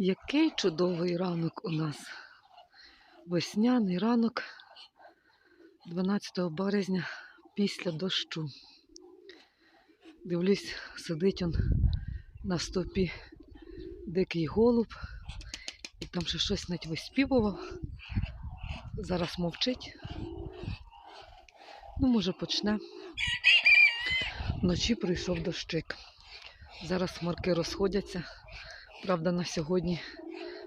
Який чудовий ранок у нас. Весняний ранок 12 березня після дощу. Дивлюсь, сидить он на стопі дикий голуб, і там ще щось навіть виспівував. Зараз мовчить. Ну, може, почне. Вночі прийшов дощик. Зараз хмарки розходяться. Правда, на сьогодні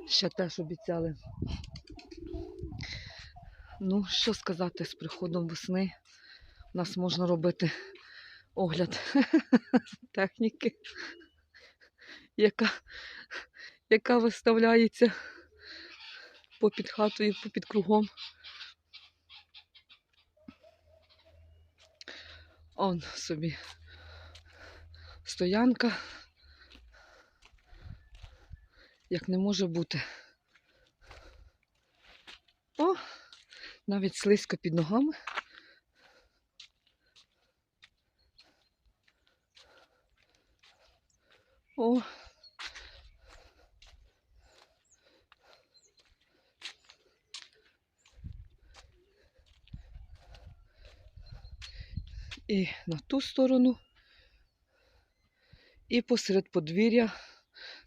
ще теж обіцяли. Ну, що сказати, з приходом весни у нас можна робити огляд техніки, яка, яка виставляється попід хатою, попід кругом. Он собі стоянка. Як не може бути. О, навіть слизько під ногами. О. І на ту сторону, і посеред подвір'я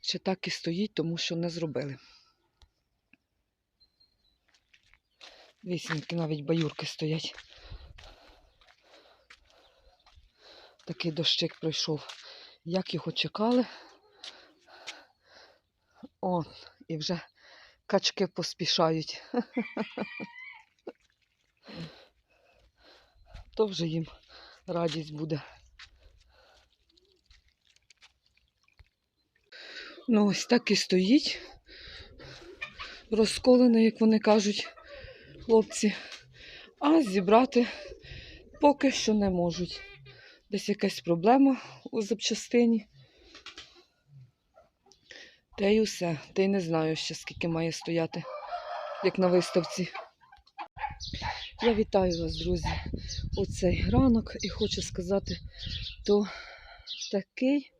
ще так і стоїть, тому що не зробили. Вісімки навіть баюрки стоять. Такий дощик пройшов. Як його чекали. О, і вже качки поспішають. То вже їм радість буде. Ну, ось так і стоїть. Розколене, як вони кажуть, хлопці. А зібрати поки що не можуть. Десь якась проблема у запчастині. Та й усе. Та й не знаю ще, скільки має стояти, як на виставці. Я вітаю вас, друзі, у цей ранок і хочу сказати, то такий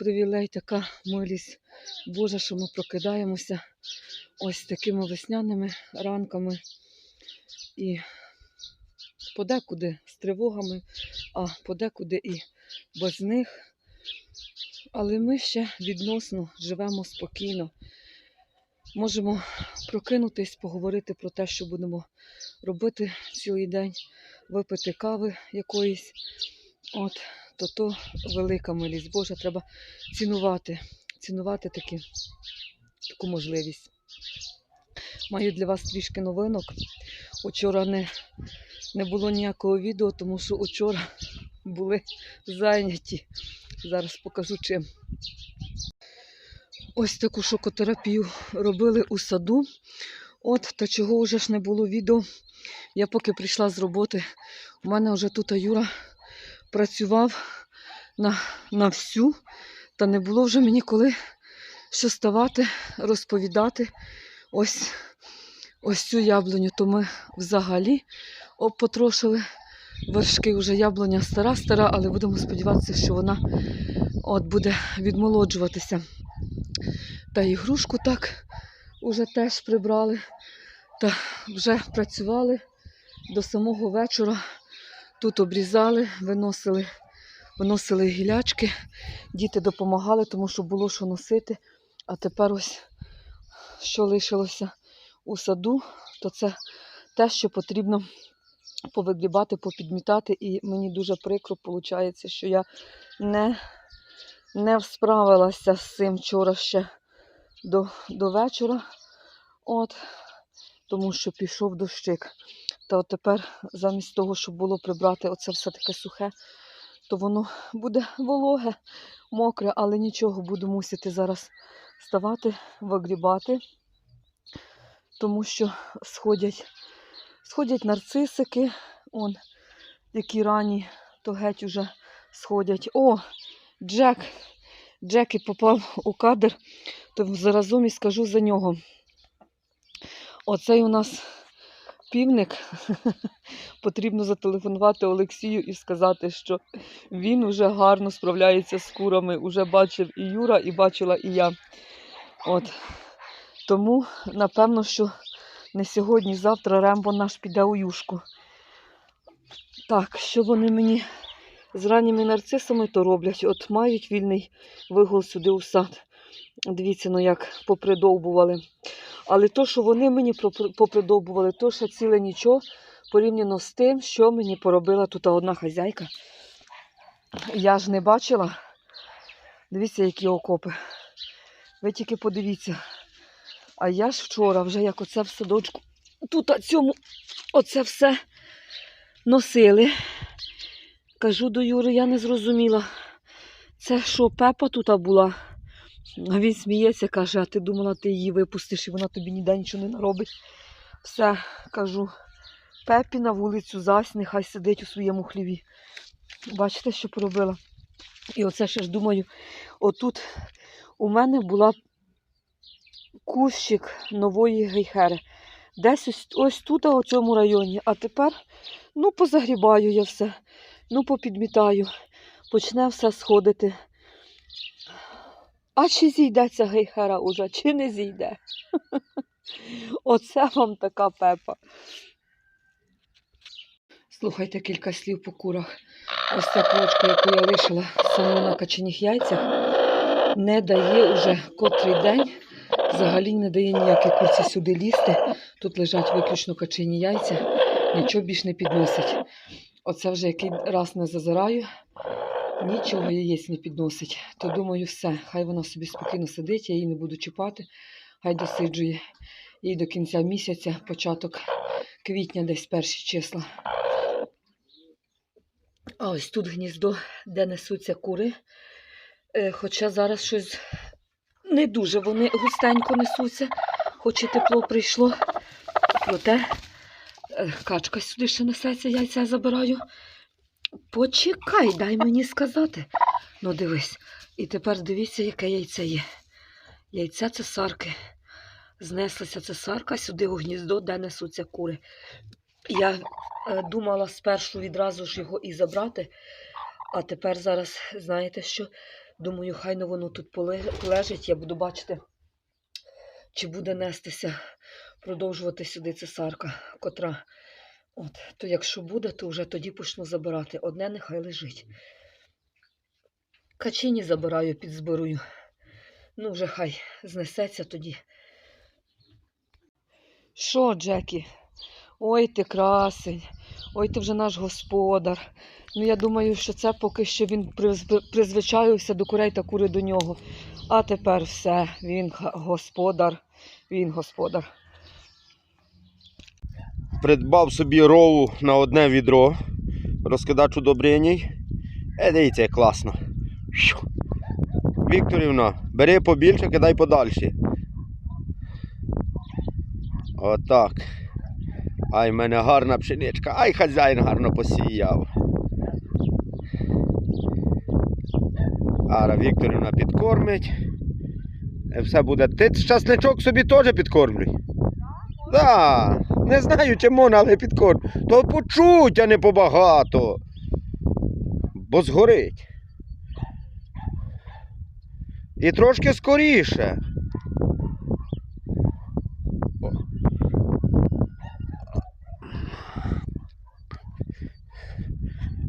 привілей, така милість Божа, що ми прокидаємося ось такими весняними ранками і подекуди з тривогами, а подекуди і без них. Але ми ще відносно живемо спокійно. Можемо прокинутись, поговорити про те, що будемо робити цілий день, випити кави якоїсь. От, то то велика милість Божа, треба цінувати, цінувати такі, таку можливість. Маю для вас трішки новинок. Учора не, не було ніякого відео, тому що учора були зайняті. Зараз покажу чим. Ось таку шокотерапію робили у саду. От, та чого вже ж не було відео. Я поки прийшла з роботи, у мене вже тут Юра працював на, на всю, та не було вже мені коли що ставати, розповідати ось, ось цю яблуню. То ми взагалі потрошили вершки. Вже яблуня стара, стара, але будемо сподіватися, що вона от буде відмолоджуватися. Та ігрушку так уже теж прибрали. Та вже працювали до самого вечора. Тут обрізали, виносили, виносили гілячки. Діти допомагали, тому що було що носити. А тепер ось що лишилося у саду, то це те, що потрібно повигрібати, попідмітати. І мені дуже прикро виходить, що я не, не справилася з цим вчора ще до, до вечора. От, тому що пішов дощик. Та от тепер, замість того, щоб було прибрати оце все таке сухе, то воно буде вологе, мокре, але нічого, буду мусити зараз ставати, вигрібати, тому що сходять, сходять нарцисики, он, які рані, то геть уже сходять. О, Джек! Джек і попав у кадр, то заразом і скажу за нього. Оцей у нас півник. Потрібно зателефонувати Олексію і сказати, що він уже гарно справляється з курами. Уже бачив і Юра, і бачила і я. От. Тому, напевно, що не сьогодні, завтра Рембо наш піде у юшку. Так, що вони мені з ранніми нарцисами то роблять? От мають вільний вигул сюди у сад. Дивіться, ну як попридовбували. Але то, що вони мені попридовбували, то ще ціле нічого порівняно з тим, що мені поробила тут одна хазяйка. Я ж не бачила. Дивіться, які окопи. Ви тільки подивіться. А я ж вчора вже як оце в садочку. Тут цьому оце все носили. Кажу до Юри, я не зрозуміла. Це що, пепа тут була? А він сміється, каже, а ти думала, ти її випустиш і вона тобі ніде нічого не наробить. Все, кажу, пепі на вулицю зась, нехай сидить у своєму хліві. Бачите, що поробила? І оце ще ж думаю, отут у мене була кущик нової гейхери. Десь ось, ось тут, у цьому районі. А тепер ну позагрібаю я все, ну попідмітаю, почне все сходити. А чи зійде ця гейхера уже, чи не зійде? Оце вам така пепа. Слухайте кілька слів по курах. Ось ця курочка, яку я лишила саму на качених яйцях, не дає уже котрий день. Взагалі не дає ніякій курці сюди лізти. Тут лежать виключно качині яйця, нічого більш не підносить. Оце вже який раз не зазираю, нічого яєць не підносить. То думаю, все, хай вона собі спокійно сидить, я її не буду чіпати, хай досиджує. Їй до кінця місяця, початок квітня, десь перші числа. А ось тут гніздо, де несуться кури. Е, Хоча зараз щось не дуже вони густенько несуться, хоч і тепло прийшло. Проте е, качка сюди ще несеться, яйця забираю. Почекай, дай мені сказати. Ну, дивись. І тепер дивіться, яке яйце є. Яйця цесарки. Знеслася цесарка сюди у гніздо, де несуться кури. Я е, думала спершу відразу ж його і забрати, а тепер зараз, знаєте що? Думаю, хай воно тут полежить, я буду бачити, чи буде нестися, продовжувати сюди цесарка, котра. От, то якщо буде, то вже тоді почну забирати. Одне нехай лежить. Качині забираю, підзбирую. Ну, вже хай знесеться тоді. Що, Джекі? Ой, ти красень, ой, ти вже наш господар. Ну, я думаю, що це поки що він призв- призвичаювався до курей та кури до нього. А тепер все, він господар, він господар. Придбав собі рову на одне відро, розкидач удобреній. Е, дивіться, як класно. Вікторівна, бери побільше, кидай подальше. Отак. Ай, в мене гарна пшеничка. Ай, хазяїн гарно посіяв. Ара Вікторівна підкормить. Е, Все буде. Ти щасничок собі теж підкормлюй. Да, не знаю, чи можна, але підкорм. То почуть, а не побагато. Бо згорить. І трошки скоріше.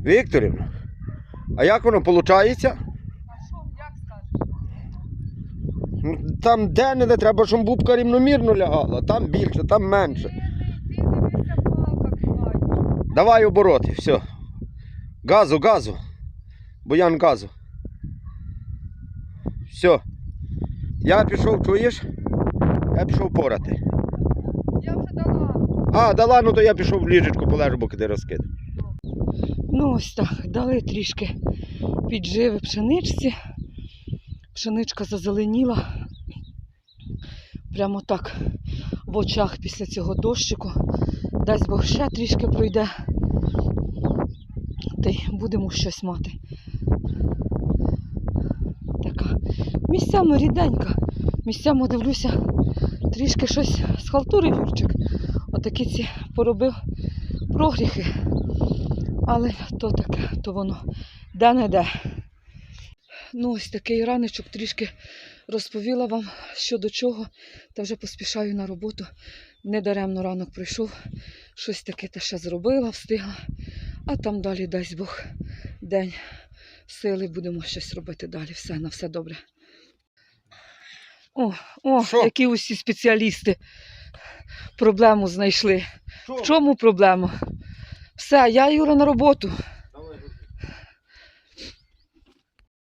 Вікторівна, а як воно виходить? А що, як скажеш? Там де-не-де треба, щоб бубка рівномірно лягала. Там більше, там менше. Давай обороти, все. Газу, газу. Буян газу. Все. Я пішов, чуєш? Я пішов порати. Я вже дала. А, дала, ну то я пішов в ліжечку полежу, бо ти розкид. Ну, ось так, дали трішки підживи пшеничці. Пшеничка зазеленіла. Прямо так в очах після цього дощику. Дасть Бог ще трішки пройде. Та й будемо щось мати. Така місцями ріденька. Місцями дивлюся, трішки щось схалтурив Юрчик. Отакі ці поробив прогріхи. Але то таке, то воно де не де. Ну, ось такий раночок трішки розповіла вам, що до чого, та вже поспішаю на роботу. Недаремно ранок прийшов, щось таке та ще зробила, встигла. А там далі дасть Бог день сили, будемо щось робити далі. Все, на все добре. О, о, Що? які усі спеціалісти проблему знайшли. Що? В чому проблема? Все, я Юра на роботу.